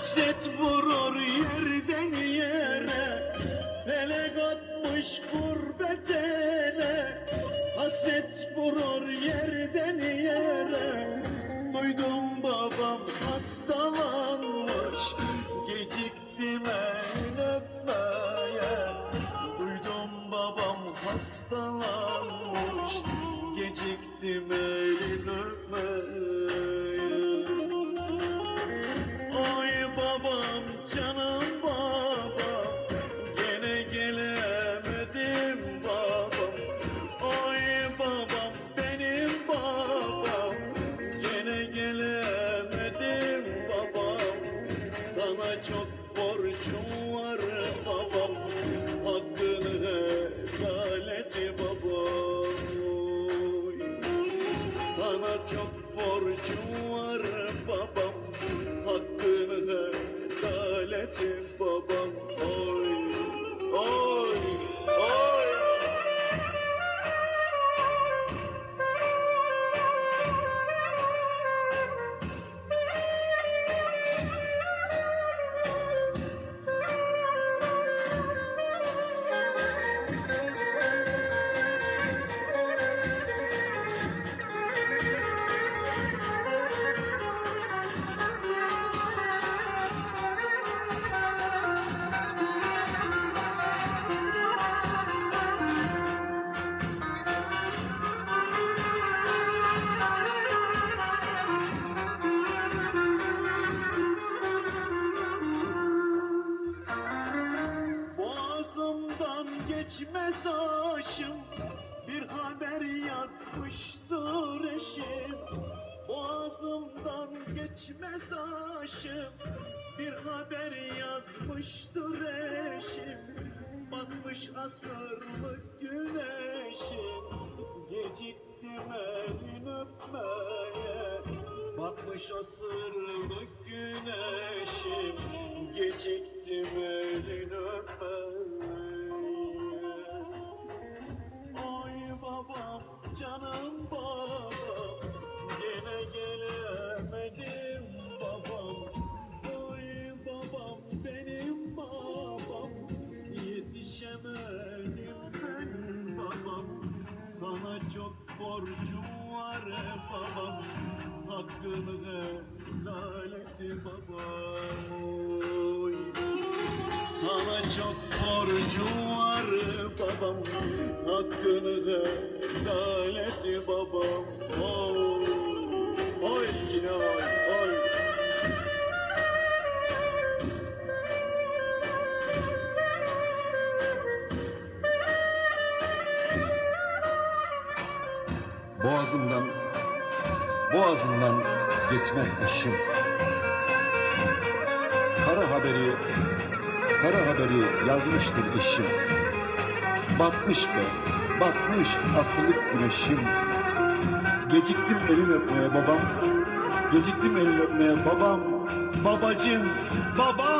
Hasret vurur yerden yere Felek atmış gurbet ele. Hasret vurur yerden yere Duydum babam hastalanmış. Geciktim el öpmeye Duydum babam hastalanmış. Geciktim elin öpmeye çok borcum var geçmez aşım Bir haber yazmıştır eşim. Boğazımdan geçmez aşım Bir haber yazmıştır eşim. Batmış asırlık güneşim. Geciktim elin öpmeye. Batmış asırlık güneşim. Geciktim elin çok borcum var babam. Hakkını helal et babam. Oy. Sana çok borcum var babam. Hakkını helal et babam. Oy, Boğazımdan, boğazımdan geçmez eşim. Kara haberi, kara haberi yazmıştır eşim. Batmış be, batmış asılık güneşim. Geciktim elin öpmeye babam, geciktim elin öpmeye babam. Babacım, babam.